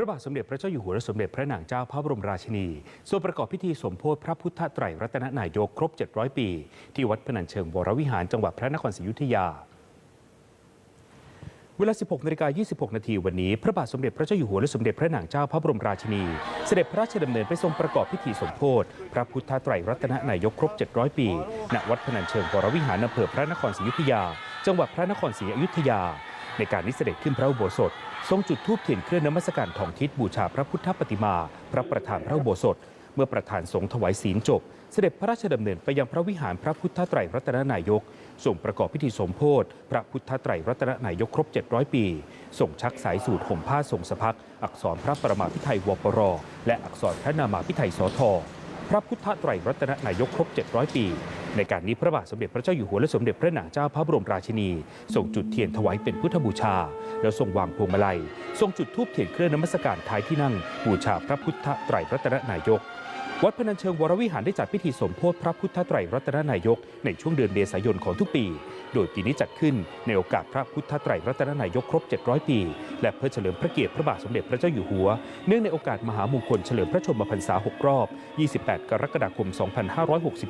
ระบาทสมเด็จพระเจ้าอยู่หัวและสมเด็จพระนางเจ้าพระบรมราชินีส่วนประกอบพิธีสมโพธิพระพุทธไตรรัตนนายกครบ 700 ปี ที่วัดพนัญเชิงวรวิหารจังหวัดพระนครศรีอยุธยา เวลา 16นาฬิกา26 นาทีวันนี้ พระบาทสมเด็จพระเจ้าอยู่หัวและสมเด็จพระนางเจ้าพระบรมราชินี เสด็จพระราชดำเนินไปทรงประกอบพิธีสมโพธิพระพุทธไตรรัตนนายกครบ 700 ปี ณ วัดพนัญเชิงวรวิหารอำเภอพระนครศรีอยุธยา จังหวัดพระนครศรีอยุธยา ในการนี้เสด็จขึ้นพระอุโบสถ ทรงจุดธูปเทียนเครื่องนมัสการทองทิศบูชาพระพุทธปฏิมา พระประธานพระอุโบสถ เมื่อประธานสงฆ์ถวายศีลจบ เสด็จพระราชดำเนินไปยังพระวิหารพระพุทธไตรรัตนนายกส่งประกอบพิธีสมโพธิพระพุทธไตรรัตนนายกครบ 700 ปี ส่งชักสายสูตรห่มผ้าทรงสะพัก อักษรพระประมาพิไทยวปร และอักษรพระนามาพิไทยสอท พระพุทธไตรรัตนนายกครบ 700 ปี ในการนี้พระบาทสมเด็จพระเจ้าอยู่หัวและสมเด็จพระนางเจ้าพระบรมราชินีส่งจุดเทียนถวายเป็นพุทธบูชา แล้วทรงวางพวงมาลัย ทรงจุดธูปเทียนเครื่องนมัสการท้ายที่นั่งบูชาพระพุทธไตรรัตนนายก วัดพนัญเชิงวรวิหารได้จัดพิธีสมโพธิพระพุทธไตรรัตนนายก ในช่วงเดือนเมษายนของทุกปี โดยปีนี้จัดขึ้นในโอกาสพระพุทธไตรรัตนนายกครบ 700 ปี และเพื่อเฉลิมพระเกียรติพระบาทสมเด็จพระเจ้าอยู่หัว เนื่องในโอกาสมหามงคลเฉลิมพระชนมพรรษา 6 รอบ 28 กรกฎาคม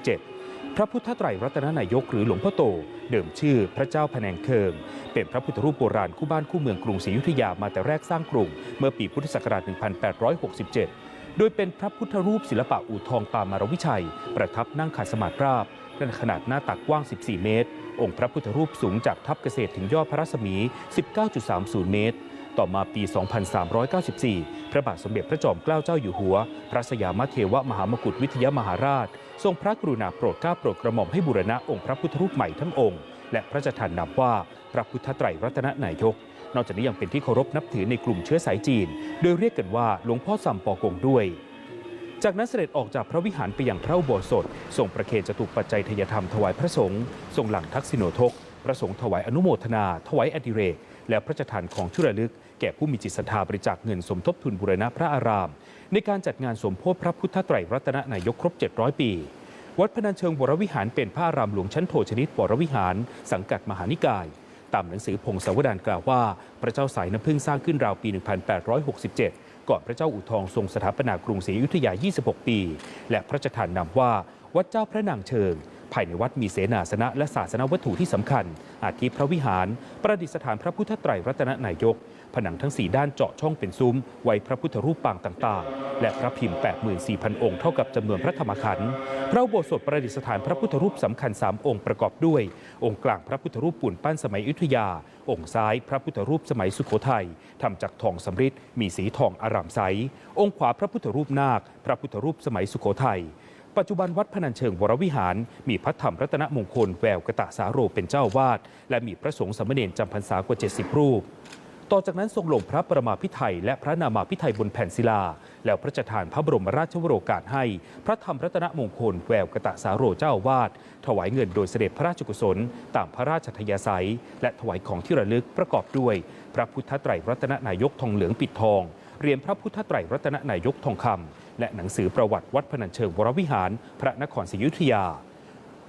2567 พระพุทธไตรรัตนนายกหรือหลวงพ่อโต เดิมชื่อพระเจ้าพแนงเคิงเป็นพระพุทธรูปโบราณคู่บ้านคู่เมืองกรุงศรีอยุธยามาแต่แรกสร้างกรุงเมื่อปีพุทธศักราช 1867 โดยเป็นพระพุทธรูปศิลปะอู่ทองปามารวิชัย ประทับนั่งขัดสมาธิราบขนาดหน้าตักกว้าง 14 เมตร องค์พระพุทธรูปสูงจากทัพเกษตรถึงยอดพระรัศมี 19.30 เมตร ต่อมาปี 2394 พระบาทสมเด็จพระจอมเกล้าเจ้าอยู่หัว พระสยามเทวมหามกุฏวิทยามหาราช ทรงพระกรุณาโปรดเกล้าโปรดกระหม่อมให้บูรณะองค์พระพุทธรูปใหม่ทั้งองค์ และพระราชทานนามว่า พระพุทธไตรรัตนนายก นอกจากนี้ยังเป็นที่เคารพนับถือในกลุ่มเชื้อสายจีน โดยเรียกกันว่าหลวงพ่อสัมปอกงด้วย จากนั้นเสด็จออกจากพระวิหารไปยังพระอุโบสถทรงประเคนจตุปัจจัยทยธรรมถวายพระสงฆ์ทรงหลังทักษิโนทกพระสงฆ์ถวายอนุโมทนา ถวายอดิเรก และพระราชทานของชุระลึก แก่ผู้มีจิตศรัทธาบริจาคเงินสมทบทุนบูรณะพระอาราม ในการจัดงานสมโพธิพระพุทธไตรรัตนนายกครบ 700 ปี วัดพนัญเชิงวรวิหารเป็นพระอารามหลวงชั้นโทชนิดวรวิหาร สังกัดมหานิกาย ตามหนังสือพงศาวดารกล่าวว่า พระเจ้าสายน้ำพึ่งสร้างขึ้นราวปี 1867 ก่อนพระเจ้าอู่ทองทรงสถาปนากรุงศรีอยุธยา 26 ปี และพระราชทานนามว่าวัดเจ้าพระนางเชิง ภายในวัดมีเสนาสนะและศาสนวัตถุที่สำคัญ อาทิพระวิหาร ประดิษฐานพระพุทธไตรรัตนนายก ผนังทั้งสีด้านเจาะช่องเป็นซุ้ม ไว้พระพุทธรูปปางต่างๆ และพระพิมพ์ 84,000 องค์เท่ากับจำนวนพระธรรมขันธ์พระโบสถประดิษฐานพระพุทธรูปสำคัญ 3 องค์ประกอบด้วย องค์กลางพระพุทธรูปปูนปั้นสมัยอยุธยา องค์ซ้ายพระพุทธรูปสมัยสุโขทัยทำจากทองสำริดมีสีทองอารามใส องค์ขวาพระพุทธรูปนาค พระพุทธรูปสมัยสุโขทัยปัจจุบันวัดพนัญเชิงวรวิหาร มีพระธรรมรัตนมงคลแววกะตะสาโรเป็นเจ้าวาด และมีพระสงฆ์สามเณรจำพรรษากว่า 70 รูป ต่อจากนั้นทรงลงพระประมาพิไทยและพระนามาพิไทยบนแผ่นศิลา แล้วพระราชทานพระบรมราชวโรกาสให้ พระธรรมรัตนมงคลแววกตะสาโรเจ้าวาดถวายเงินโดยเสด็จพระราชกุศล ตามพระราชทยาศัย และถวายของที่ระลึกประกอบด้วย พระพุทธไตรรัตนนายกทองเหลืองปิดทองเหรียญพระพุทธไตรรัตนนายกทองคำและหนังสือประวัติวัดพนัญเชิงวรวิหาร พระนครศรีอยุธยา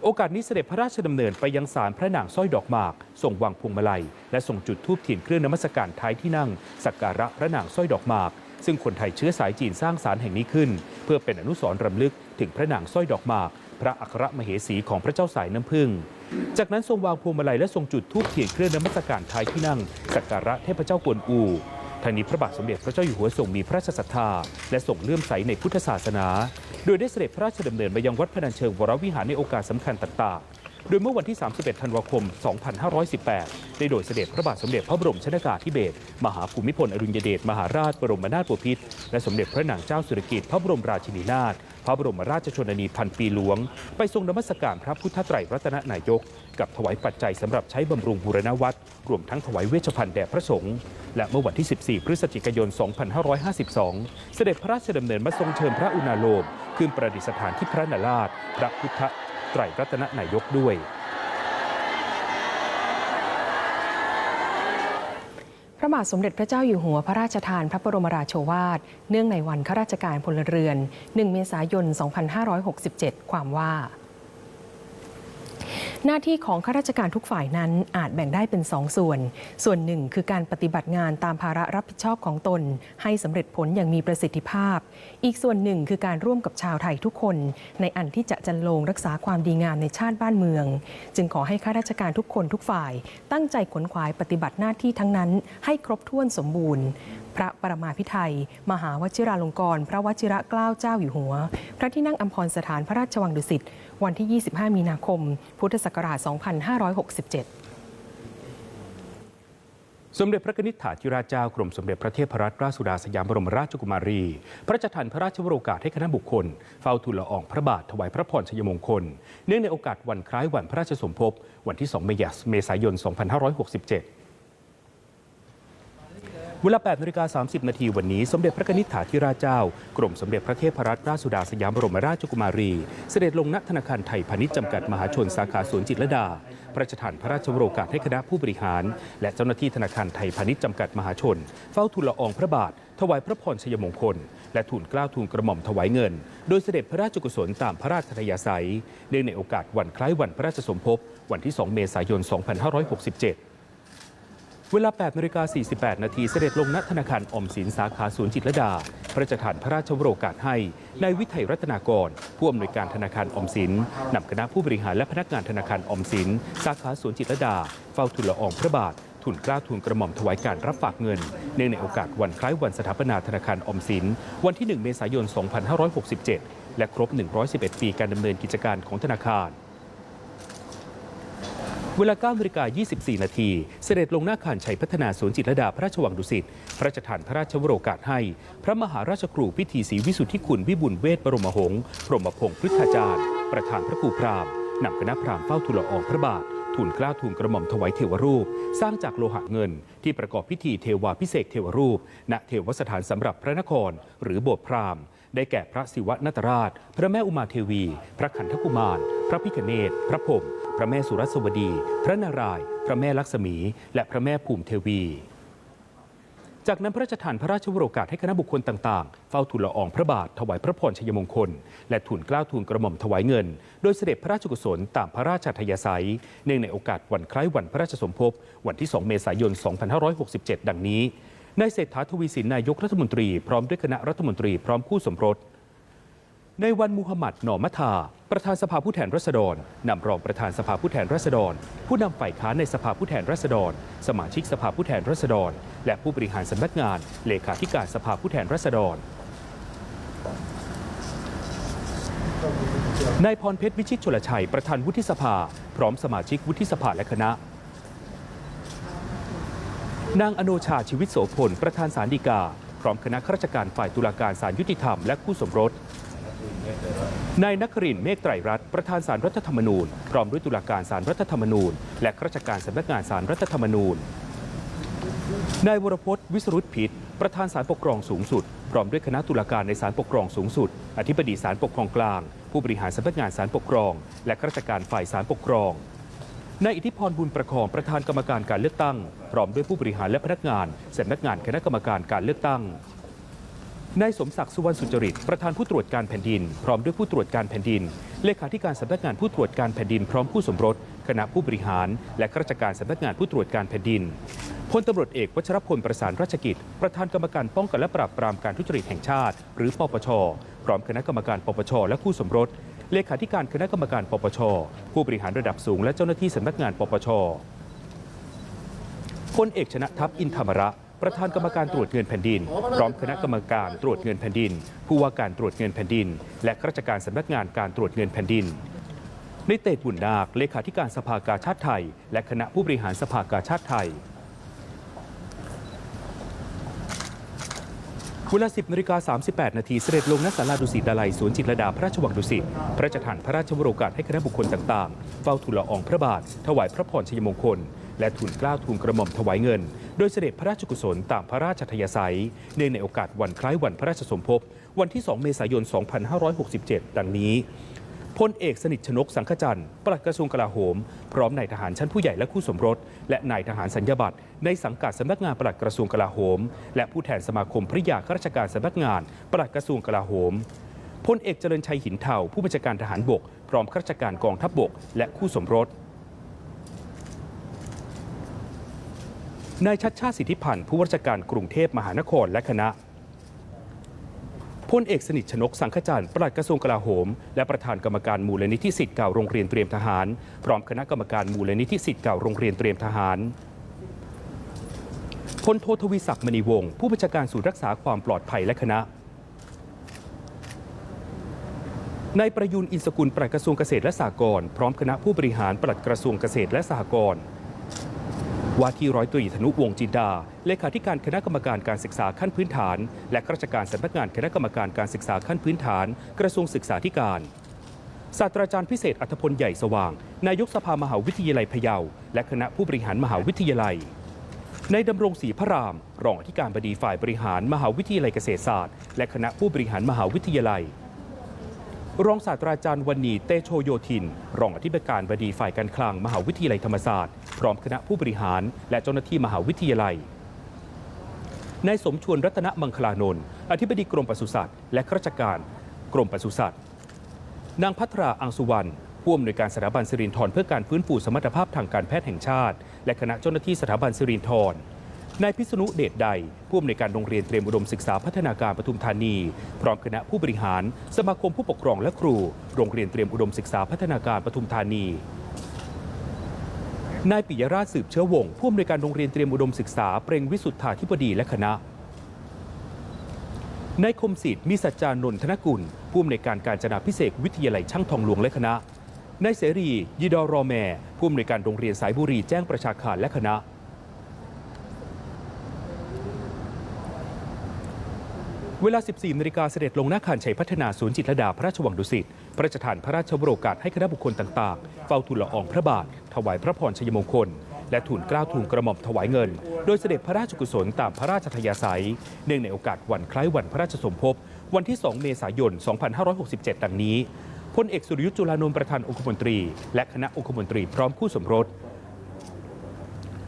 โอกาสนี้เสด็จพระราชดำเนินไปยังศาลพระนางสร้อยดอกหมากส่งวางพวงมาลัย และส่งจุดธูปเทียนเครื่องนมัสการท้ายที่นั่ง สักการะพระนางสร้อยดอกหมาก ซึ่งคนไทยเชื้อสายจีนสร้างศาลแห่งนี้ขึ้น เพื่อเป็นอนุสรณ์รำลึกถึงพระนางสร้อยดอกหมาก พระอัครมเหสีของพระเจ้าสายน้ำพึ่งจากนั้นทรงวางพวงมาลัยและทรงจุดธูปเทียนเครื่องนมัสการท้ายที่นั่งสักการะเทพเจ้ากวนอู ทางนี้พระบาทสมเด็จพระเจ้าอยู่หัวทรงมีพระราชศรัทธา และทรงเลื่อมใสในพุทธศาสนา โดยได้เสด็จพระราชดำเนินไปยังวัดพนัญเชิงวรวิหารในโอกาสสำคัญต่างๆ โดยเมื่อวันที่ 31 ธันวาคม 2518 ได้โดยเสด็จพระบาทสมเด็จพระบรมชนากาธิเบศรมหาภูมิพลอดุลยเดชมหาราชบรมนาถบพิตรและสมเด็จพระนางเจ้าสุรกิติ์พระบรมราชินีนาถพระบรมราชชนนีพันปีหลวง ไปทรงนมัสการพระพุทธไตรรัตนนายก กับถวายปัจจัยสำหรับใช้บำรุงบูรณวัดรวมทั้งถวายเวชภัณฑ์แด่พระสงฆ์และเมื่อวันที่ 14 พฤศจิกายน 2552 เสด็จพระราชดำเนินมาทรงเชิญพระอุณาโลมขึ้นประดิษฐานที่พระนาราชพระพุทธ ไตรรัตนนายกด้วยพระบาทสมเด็จพระเจ้าอยู่หัวพระราชทานพระบรมราโชวาท เนื่องในวันข้าราชการพลเรือน 1 เมษายน 2567 ความว่า หน้าที่ของข้าราชการทุกฝ่ายนั้นอาจแบ่งได้เป็นสองส่วน ส่วนหนึ่งคือการปฏิบัติงานตามภาระรับผิดชอบของตน ให้สำเร็จผลอย่างมีประสิทธิภาพ อีกส่วนหนึ่งคือการร่วมกับชาวไทยทุกคน ในอันที่จะจันโลงรักษาความดีงามในชาติบ้านเมือง จึงขอให้ข้าราชการทุกคนทุกฝ่าย ตั้งใจขวนขวายปฏิบัติหน้าที่ทั้งนั้น ให้ครบถ้วนสมบูรณ์ พระปรมาภิไธยมหาวชิราลงกรณ์พระวชิระเกล้าเจ้าอยู่หัว พระที่นั่งอัมพรสถานพระราชวังดุสิตวันที่ 25 มีนาคม พุทธศักราช 2567สมเด็จพระนิษฐาธิราชเจ้ากรมสมเด็จพระเทพรัตนราชสุดาสยามบรมราชกุมารี พระราชทานพระราชวโรกาสให้คณะบุคคล เฝ้าทูลละอองพระบาทถวายพระพรชัยมงคล เนื่องในโอกาสวันคล้ายวันพระราชสมภพวันที่ 2 เมษายน 2567 เวลา8นาฬิกา30 นาทีวันนี้ สมเด็จพระนิษฐาธิราชเจ้า กรมสมเด็จพระเทพรัตนราชสุดาสยามบรมราชกุมารี เสด็จลงณธนาคารไทยพาณิชย์จำกัดมหาชนสาขาสวนจิตรลดา พระราชทานพระราชวโรกาสให้คณะผู้บริหาร และเจ้าหน้าที่ธนาคารไทยพาณิชย์จำกัดมหาชน เฝ้าทูลละอองพระบาท ถวายพระพรชัยมงคล และทูลเกล้าทูลกระหม่อมถวายเงิน โดยเสด็จพระราชกุศลตามพระราชทยาศัยเนื่องในโอกาสวันคล้ายวันพระราชสมภพวันที่ 2 เมษายน 2567 เวลา8นาฬิกา48 นาทีเสด็จลงณธนาคารอมสินสาขาสวนจิตรดา พระราชทานพระราชโรกาสให้นายวิทยรัตนากร ผู้อำนวยการธนาคารอมสินนำคณะผู้บริหารและพนักงานธนาคารอมสินสาขาสวนจิตรดา เฝ้าทูลละอองพระบาททุนกล้าทุนกระหม่อมถวายการรับฝากเงิน เนื่องในโอกาสวันคล้ายวันสถาปนาธนาคารอมสิน วันที่ 1 เมษายน 2567 และครบ 111 ปีการดำเนินกิจการของธนาคาร เวลา9นาฬิกา24 นาที เสด็จลงหน้าคานชัยพัฒนาสวนจิตรดาพระราชวังดุสิต พระราชทานพระราชวโรกาสให้ พระมหาราชครูพิธีศรีวิสุทธิคุณวิบุญเวทบรมหงษ์พรหมพงศ์พฤทธาจารย์ ประธานพระครูพราหมณ์นำคณะพราหมณ์เฝ้าทูลละอองพระบาททูลกล้าทูลกระหม่อมถวายเทวรูป สร้างจากโลหะเงิน ที่ประกอบพิธีเทวาพิเศษเทวรูป ณเทวสถานสำหรับพระนคร หรือโบสถ์พราหมณ์ ได้แก่พระศิวะนาตราช พระแม่อุมาเทวี พระขันธกุมาร พระพิคเนศพระพรหม พระแม่สุรสวดี พระนารายณ์พระแม่ลักษมี และพระแม่ภูมิเทวี จากนั้นพระราชทานพระราชวโรกาสให้คณะบุคคลต่างๆ เฝ้าทูลละอองพระบาทถวายพระพรชัยมงคล และทูลเกล้าทูลกระหม่อมถวายเงิน โดยเสด็จพระราชกุศลตามพระราชทยาศัย เนื่องในโอกาสวันคล้ายวันพระราชสมภพวันที่ 2 เมษายน 2567 ดังนี้นายเศรษฐาทวีสินนายกรัฐมนตรีพร้อมด้วยคณะรัฐมนตรีพร้อมคู่สมรส ในวันมุฮัมหมัดหนอมะทา ประธานสภาผู้แทนราษฎรนำรองประธานสภาผู้แทนราษฎร ผู้นำฝ่ายค้านในสภาผู้แทนราษฎร สมาชิกสภาผู้แทนราษฎร และผู้บริหารสำนักงาน เลขาธิการสภาผู้แทนราษฎรนายพรเพชรวิชิตชลชัยประธานวุฒิสภา พร้อมสมาชิกวุฒิสภาและคณะ นางอโนชาชีวิตโสพล ประธานสารดีกา พร้อมคณะข้าราชการฝ่ายตุลาการศาลยุติธรรมและคู่สมรส นายนครินเมฆไตรรัตน์ประธานสารรัฐธรรมนูญพร้อมด้วยตุลาการสารรัฐธรรมนูญ และข้าราชการสำนักงานสารรัฐธรรมนูญนายวรพจน์วิสรุตพิษประธานสารปกครองสูงสุด พร้อมด้วยคณะตุลาการในสารปกครองสูงสุด อธิบดีสารปกครองกลาง ผู้บริหารสำนักงานสารปกครอง และข้าราชการฝ่ายสารปกครองนายอิทธิพรบุญประคองประธานกรรมการการเลือกตั้ง พร้อมด้วยผู้บริหารและพนักงานสำนักงานคณะกรรมการการเลือกตั้ง นายสมศักดิ์สุวรรณสุจริต ประธานผู้ตรวจการแผ่นดิน พร้อมด้วยผู้ตรวจการแผ่นดิน เลขาธิการสำนักงานผู้ตรวจการแผ่นดินพร้อมผู้สมรส คณะผู้บริหาร และข้าราชการสำนักงานผู้ตรวจการแผ่นดินพลตำรวจเอกวัชรพลประสานราชกิจ ประธานกรรมการป้องกันและปราบปรามการทุจริตแห่งชาติ หรือปปช พร้อมคณะกรรมการปปช และคู่สมรส เลขาธิการคณะกรรมการปปช ผู้บริหารระดับสูงและเจ้าหน้าที่สำนักงานปปชพลเอกชนะทัพอินธรรมระ ประธานกรรมการตรวจเงินแผ่นดิน พร้อมคณะกรรมการตรวจเงินแผ่นดิน ผู้ว่าการตรวจเงินแผ่นดิน และข้าราชการสำนักงานการตรวจเงินแผ่นดินในเตตบุญนาคเลขาธิการสภากาชาติไทย และคณะผู้บริหารสภากาชาติไทยเวลา 10นาฬิกา38 นาทีเสด็จลงณศาลาดุสิตดาลัยสวนจิตรดาพระราชวังดุสิต พระราชทานพระราชวโรกาสให้คณะบุคคลต่างๆ เฝ้าทูลละอองพระบาท ถวายพระพรชัยมงคล และทูลเกล้าทูลกระหม่อมถวายเงิน โดยเสด็จพระราชกุศลตามพระราชทยาศัย เนื่องในโอกาสวันคล้ายวันพระราชสมภพวันที่ 2 เมษายน 2567 ดังนี้พลเอกสนิทชนกสังขจันทร์ปลัดกระทรวงกลาโหม พร้อมนายทหารชั้นผู้ใหญ่และคู่สมรส และนายทหารสัญญาบัตรในสังกัดสำนักงานปลัดกระทรวงกลาโหม และผู้แทนสมาคมพระยาข้าราชการสำนักงานปลัดกระทรวงกลาโหมพลเอกเจริญชัยหินเทาผู้บัญชาการทหารบก พร้อมข้าราชการกองทัพบกและคู่สมรส นายชัดชาติสิทธิพันธ์ผู้ว่าราชการกรุงเทพมหานครและคณะพลเอกสนิทชนกสังขจันทร์ปลัดกระทรวงกลาโหม และประธานกรรมการมูลนิธิสิทธิ์เก่าโรงเรียนเตรียมทหาร พร้อมคณะกรรมการมูลนิธิสิทธิ์เก่าโรงเรียนเตรียมทหารพลโททวีศักดิ์มณีวงศ์ผู้บัญชาการศูนย์รักษาความปลอดภัยและคณะนายประยุนอินสกุลปลัดกระทรวงเกษตรและสหกรณ์พร้อมคณะผู้บริหารปลัดกระทรวงเกษตรและสหกรณ์ ว่าที่ร้อยตรีธนุวงจินดา เลขาธิการคณะกรรมการการศึกษาขั้นพื้นฐาน และข้าราชการสำนักงานคณะกรรมการการศึกษาขั้นพื้นฐาน กระทรวงศึกษาธิการ ศาสตราจารย์พิเศษอัธพลใหญ่สว่าง นายกสภามหาวิทยาลัยพะเยา และคณะผู้บริหารมหาวิทยาลัย ในดำรงศรีพระราม รองอธิการบดีฝ่ายบริหารมหาวิทยาลัยเกษตรศาสตร์ และคณะผู้บริหารมหาวิทยาลัย รองศาสตราจารย์วันนีเตโชโยธิน รองอธิการบดีฝ่ายการคลัง มหาวิทยาลัยธรรมศาสตร์ พร้อมคณะผู้บริหาร และเจ้าหน้าที่มหาวิทยาลัยนายสมชวนรัตนมังคลานนท์อธิบดีกรมปศุสัตว์และข้าราชการกรมปศุสัตว์นางพัทราอังสุวรรณผู้อำนวยการสถาบันสิรินธรเพื่อการฟื้นฟูสมรรถภาพทางการแพทย์แห่งชาติ และคณะเจ้าหน้าที่สถาบันสิรินธร นายพิษณุเดชใด ผู้อำนวยการโรงเรียนเตรียมอุดมศึกษาพัฒนาการปทุมธานี พร้อมคณะผู้บริหาร สมาคมผู้ปกครองและครู โรงเรียนเตรียมอุดมศึกษาพัฒนาการปทุมธานีนายปิยราชสืบเชื้อวงผู้อำนวยการโรงเรียนเตรียมอุดมศึกษาเปรงวิสุทธาธิบดีและคณะนายคมสิทธิ์มีสัจจานนทนกุล ผู้อำนวยการการจนาพิเศษวิทยาลัยช่างทองหลวงและคณะนายเสรียีดอรอแมผู้อำนวยการโรงเรียนสายบุรีแจ้งประชาคารและคณะ เวลา 14นาฬิกาเสด็จลงหน้าคานชัยพัฒนาศูนย์จิตรดาพระราชวังดุสิต พระราชทานพระราชวโรกาสให้คณะบุคคลต่างๆ เฝ้าทูลละอองพระบาท ถวายพระพรชัยมงคล และทูลเกล้าทูลกระหม่อมถวายเงิน โดยเสด็จพระราชกุศลตามพระราชทยาศัย เนื่องในโอกาสวันคล้ายวันพระราชสมภพ วันที่ 2 เมษายน 2567 ดังนี้ พลเอกสุรยุทธ์จุลานนท์ประธานองคมนตรี และคณะองคมนตรีพร้อมคู่สมรส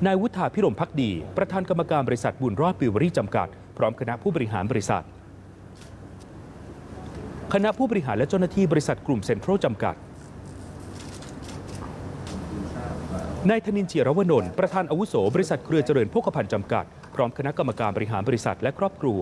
นายวุฒาพิรมพักดี ประธานกรรมการบริษัทบุญรอดปิวรี่จำกัด พร้อมคณะผู้บริหารบริษัท คณะผู้บริหารและเจ้าหน้าที่บริษัทกลุ่มเซ็นทรัลจำกัดนายธนินจิรวนนท์ประธานอาวุโส บริษัทเครือเจริญโภคภัณฑ์จำกัด พร้อมคณะกรรมการบริหารบริษัทและครอบครัว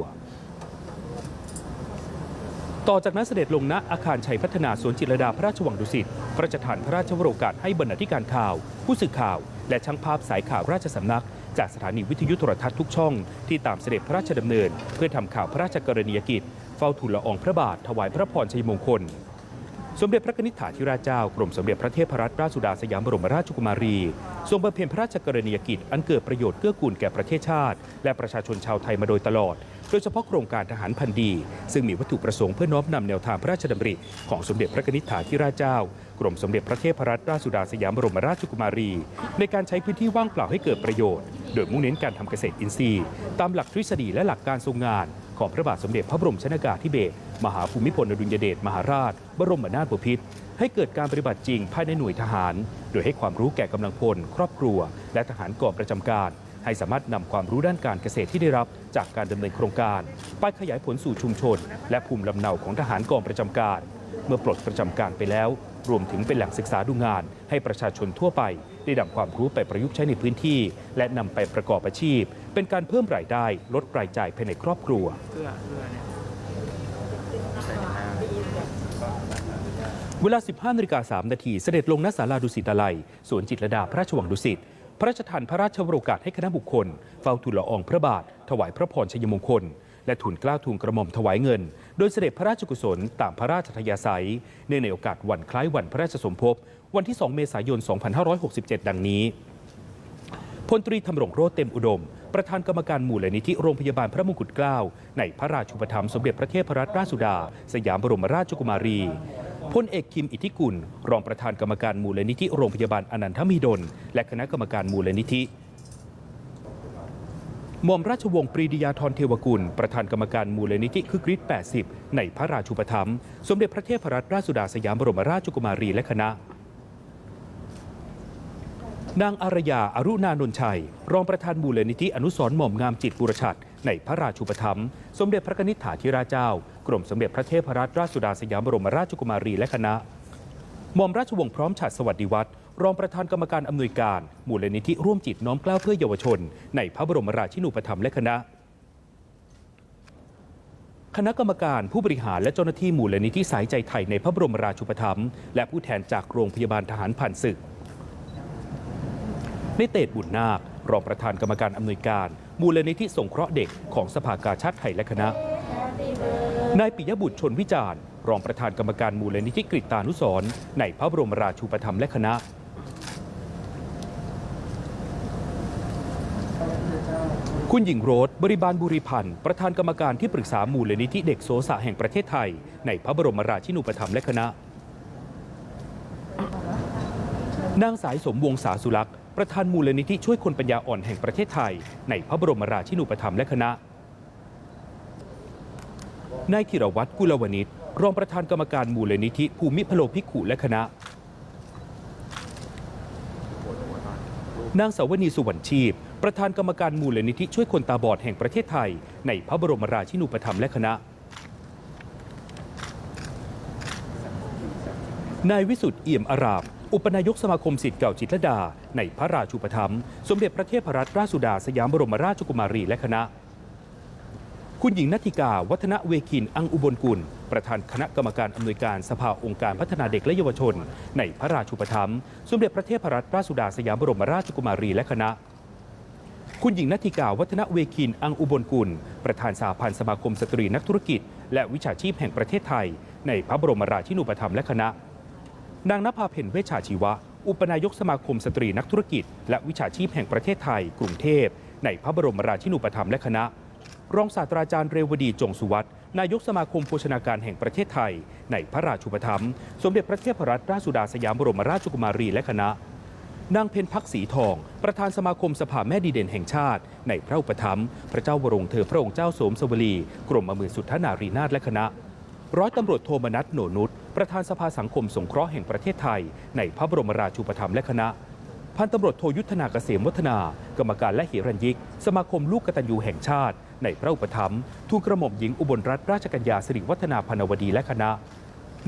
ต่อจากนั้นเสด็จลงณอาคารชัยพัฒนาสวนจิตรดาพระราชวังดุสิตพระราชทานพระราชวโรกาสให้บรรณาธิการข่าว ผู้สื่อข่าว และช่างภาพสายข่าวราชสำนัก จากสถานีวิทยุโทรทัศน์ทุกช่อง ที่ตามเสด็จพระราชดำเนิน เพื่อทำข่าวพระราชกรณียกิจ ฝ้าทูลละอองพระบาทถวายพระพรชัยมงคล สมเด็จพระนิธิถาธิราชเจ้ากรมสมเด็จพระเทพรัตนราชสุดาสยามบรมราชกุมารี ทรงบำเพ็ญพระราชกรณียกิจอันเกิดประโยชน์เกื้อกูลแก่ประเทศชาติ และประชาชนชาวไทยมาโดยตลอด โดยเฉพาะโครงการทหารพันธ์ดี ซึ่งมีวัตถุประสงค์เพื่อน้อมนำแนวทางพระราชดำริ ของสมเด็จพระนิธิถาธิราชเจ้ากรมสมเด็จพระเทพรัตนราชสุดาสยามบรมราชกุมารี ในการใช้พื้นที่ว่างเปล่าให้เกิดประโยชน์ โดยมุ่งเน้นการทำเกษตรอินทรีย์ ตามหลักทฤษฎีและหลักการทรงงาน ของพระบาทสมเด็จพระบรมชนากาธิเบศรมหาภูมิพลอดุลยเดชมหาราช บรมนาถบพิตรให้เกิดการปฏิบัติจริงภายในหน่วยทหาร โดยให้ความรู้แก่กำลังพล ครอบครัว และทหารกองประจำการ ให้สามารถนำความรู้ด้านการเกษตรที่ได้รับจากการดำเนินโครงการ ไปขยายผลสู่ชุมชน และภูมิลำเนาของทหารกองประจำการ เมื่อปลดประจำการไปแล้ว รวมถึงเป็นแหล่งศึกษาดูงาน ให้ประชาชนทั่วไป ได้นำความรู้ไปประยุกต์ใช้ในพื้นที่ และนำไปประกอบอาชีพ เป็นการเพิ่มรายได้ ลดรายจ่ายภายในครอบครัวเวลา 15นาฬิกา3นาทีเสด็จลงณศาลาดุสิตาลัยสวนจิตรดาพระราชวังดุสิต พระราชทานพระราชวโรกาสให้คณะบุคคล เฝ้าทูลละอองพระบาท ถวายพระพรชัยมงคล และทูลกล้าทูลกระหม่อมถวายเงิน โดยเสด็จพระราชกุศลตามพระราชทยาศัยเนื่องในโอกาสวันคล้ายวันพระราชสมภพวันที่ 2 เมษายน 2567 ดังนี้พลตรีธำรงโรจน์เต็มอุดม ประธานกรรมการมูลนิธิโรงพยาบาลพระมงกุฎเกล้าในพระราชูปถัมภ์สมเด็จพระเทพรัตนราชสุดา สยามบรมราชกุมารี พลเอกคิมอิทธิกุล รองประธานกรรมการมูลนิธิโรงพยาบาลอนันทมิดล และคณะกรรมการมูลนิธิหม่อมราชวงศ์ปรีดียาธรเทวกุล ประธานกรรมการมูลนิธิคึกฤทธิ์ 80 ในพระราชูปถัมภ์สมเด็จพระเทพรัตนราชสุดาสยามบรมราชกุมารีและคณะ นางอารยาอารุณานนท์ชัย รองประธานมูลนิธิอนุสรหม่อมงามจิตบุรชัด ในพระราชูปถัมภ์สมเด็จพระนิธิถาธิราชเจ้า กรมสมเด็จพระเทพรัตนราชสุดาสยามบรมราชกุมารีและคณะหม่อมราชวงศ์พร้อมฉัดสวัสดิวัตรรองประธานกรรมการอำนวยการ มูลนิธิร่วมจิตน้อมเกล้าเพื่อเยาวชน ในพระบรมราชินูปถัมภ์และคณะ คณะกรรมการผู้บริหารและเจ้าหน้าที่มูลนิธิสายใจไทยในพระบรมราชูปถัมภ์และผู้แทนจากโรงพยาบาลทหารผ่านศึกในเตดบุญนาครองประธานกรรมการอำนวยการ มูลนิธิสงเคราะห์เด็กของสภากาชาติไทยและคณะ นายปิยบุตรชนวิจารณ์ รองประธานกรรมการมูลนิธิกฤตานุสรณ์ในพระบรมราชูปถัมภ์และคณะ คุณหญิงโรสบริบาลบุริพันธ์ประธานกรรมการที่ปรึกษามูลนิธิเด็กโสสะแห่งประเทศไทย ในพระบรมราชินูปถัมภ์และคณะนางสายสมวงศาสุลักษ์ประธานมูลนิธิช่วยคนปัญญาอ่อนแห่งประเทศไทย ในพระบรมราชินูปถัมภ์และคณะ นายธีรวัตรกุลวณิชรองประธานกรรมการมูลนิธิภูมิพโลภิกขุและคณะ นางสาวนีสุวรรณชีพ ประธานกรรมการมูลนิธิช่วยคนตาบอดแห่งประเทศไทย ในพระบรมราชินูปถัมภ์และคณะ นายวิสุทธ์เอี่ยมอาราม อุปนายกสมาคมสิทธิ์เก่าจิตรดา ในพระราชูปถัมภ์สมเด็จพระเทพรัตนราชสุดาสยามบรมราชกุมารีและคณะ คุณหญิงนัทธิกา วัฒนเวคิน อังอุบลกุล ประธานคณะกรรมการอำนวยการสภาองค์การพัฒนาเด็กและเยาวชน ในพระราชูปถัมภ์สมเด็จพระเทพรัตนราชสุดาสยามบรมราชกุมารีและคณะคุณหญิงนัทธิกาวัฒนเวคิน อังอุบลกุล ประธานสาพันธ์สมาคมสตรีนักธุรกิจ และวิชาชีพแห่งประเทศไทย ในพระบรมราชินูปถัมภ์และคณะ นางนภาเพ็ญเวชชาชีวะ อุปนายกสมาคมสตรีนักธุรกิจ และวิชาชีพแห่งประเทศไทย กรุงเทพ ในพระบรมราชินูปถัมภ์และคณะ รองศาสตราจารย์เรวดีจงสุวัตนายกสมาคมโภชนาการแห่งประเทศไทย ในพระราชูปถัมภ์สมเด็จพระเทพรัตนราชสุดาสยามบรมราชกุมารีและคณะ นางเพ็ญพักสีทอง ประธานสมาคมสภาแม่ดีเด่นแห่งชาติ ในพระอุปถัมภ์พระเจ้าวรวงเธอพระองค์เจ้าโสมสวลี กรมมือสุทธนารีนาถและคณะ ร้อยตำรวจโทมนัสโหนนุชประธานสภาสังคมสงเคราะห์แห่งประเทศไทย ในพระบรมราชูปถัมภ์และคณะ พันตำรวจโทยุทธนาเกษมวัฒนา กรรมการและเหรัญยิก สมาคมลูกกตัญญูแห่งชาติ ในพระอุปถัมภ์ทูลกระหม่อมหญิงอุบลรัตนราชกัญญาสิริวัฒนาพนวดีและคณะ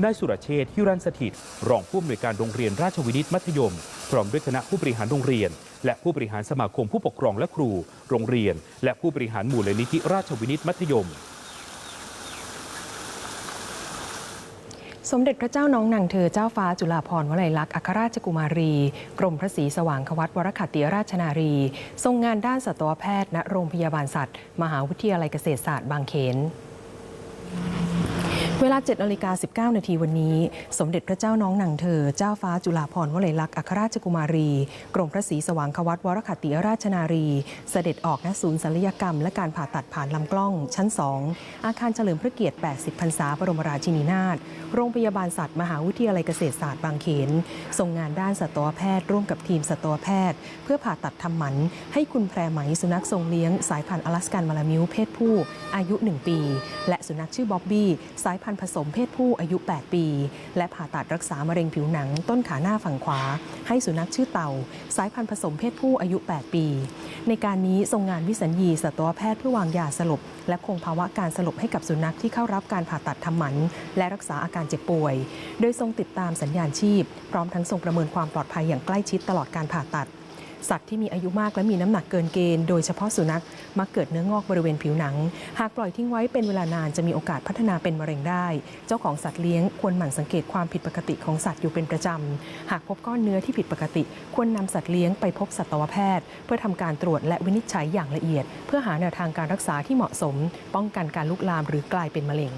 นายสุรเชษฐ์ฮิรันสถิต รองผู้อำนวยการโรงเรียนราชวินิตมัธยม พร้อมด้วยคณะผู้บริหารโรงเรียน และผู้บริหารสมาคมผู้ปกครองและครู โรงเรียน และผู้บริหารมูลนิธิราชวินิตมัธยม สมเด็จพระเจ้าน้องนางเธอเจ้าฟ้าจุฬาภรณ์วลัยลักษณ์อัครราชกุมารี กรมพระศรีสว่างควัตวรขัตติยราชนารี ทรงงานด้านสัตวแพทย์ณโรงพยาบาลสัตว์ มหาวิทยาลัยเกษตรศาสตร์บางเขน เวลา7นาฬิกา19 นาทีวันนี้ สมเด็จพระเจ้าน้องนางเธอ เจ้าฟ้าจุฬาภรณ์วลัยลักษณ์อัครราชกุมารี กรมพระศรีสว่างควัตวรขัตติยราชนารี เสด็จออกณศูนย์ศัลยกรรม และการผ่าตัดผ่านลำกล้อง ชั้น 2 อาคารเฉลิมพระเกียรติ 80 พรรษาบรมราชินีนาถ โรงพยาบาลสัตว์ มหาวิทยาลัยเกษตรศาสตร์บางเขน ทรงงานด้านสัตวแพทย์ ร่วมกับทีมสัตวแพทย์ เพื่อผ่าตัดทำหมัน ให้คุณแพรไหมสุนัขทรงเลี้ยง สายพันธุ์อลาสกันมาลามิวเพศผู้ อายุ 1 ปี และสุนัขชื่อบ๊อบบี้สายพันธุ์ผสมเพศผู้อายุ 8 ปี และผ่าตัดรักษามะเร็งผิวหนังต้นขาหน้าฝั่งขวา ให้สุนัขชื่อเต่า สายพันธุ์ผสมเพศผู้อายุ 8 ปี ในการนี้ทรงงานวิสัญญีสัตวแพทย์เพื่อวางยาสลบ และคงภาวะการสลบให้กับสุนัขที่เข้ารับการผ่าตัดทำหมัน และรักษาอาการเจ็บป่วย โดยทรงติดตามสัญญาณชีพ พร้อมทั้งทรงประเมินความปลอดภัยอย่างใกล้ชิดตลอดการผ่าตัด สัตว์ที่มีอายุมากและมีน้ำหนักเกินเกณฑ์ โดยเฉพาะสุนัขมักเกิดเนื้องอกบริเวณผิวหนัง หากปล่อยทิ้งไว้เป็นเวลานานจะมีโอกาสพัฒนาเป็นมะเร็งได้ เจ้าของสัตว์เลี้ยงควรหมั่นสังเกตความผิดปกติของสัตว์อยู่เป็นประจำ หากพบก้อนเนื้อที่ผิดปกติ ควรนำสัตว์เลี้ยงไปพบสัตวแพทย์ เพื่อทำการตรวจและวินิจฉัยอย่างละเอียด เพื่อหาแนวทางการรักษาที่เหมาะสม ป้องกันการลุกลามหรือกลายเป็นมะเร็ง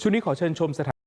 ช่วงนี้ขอเชิญชมสถาน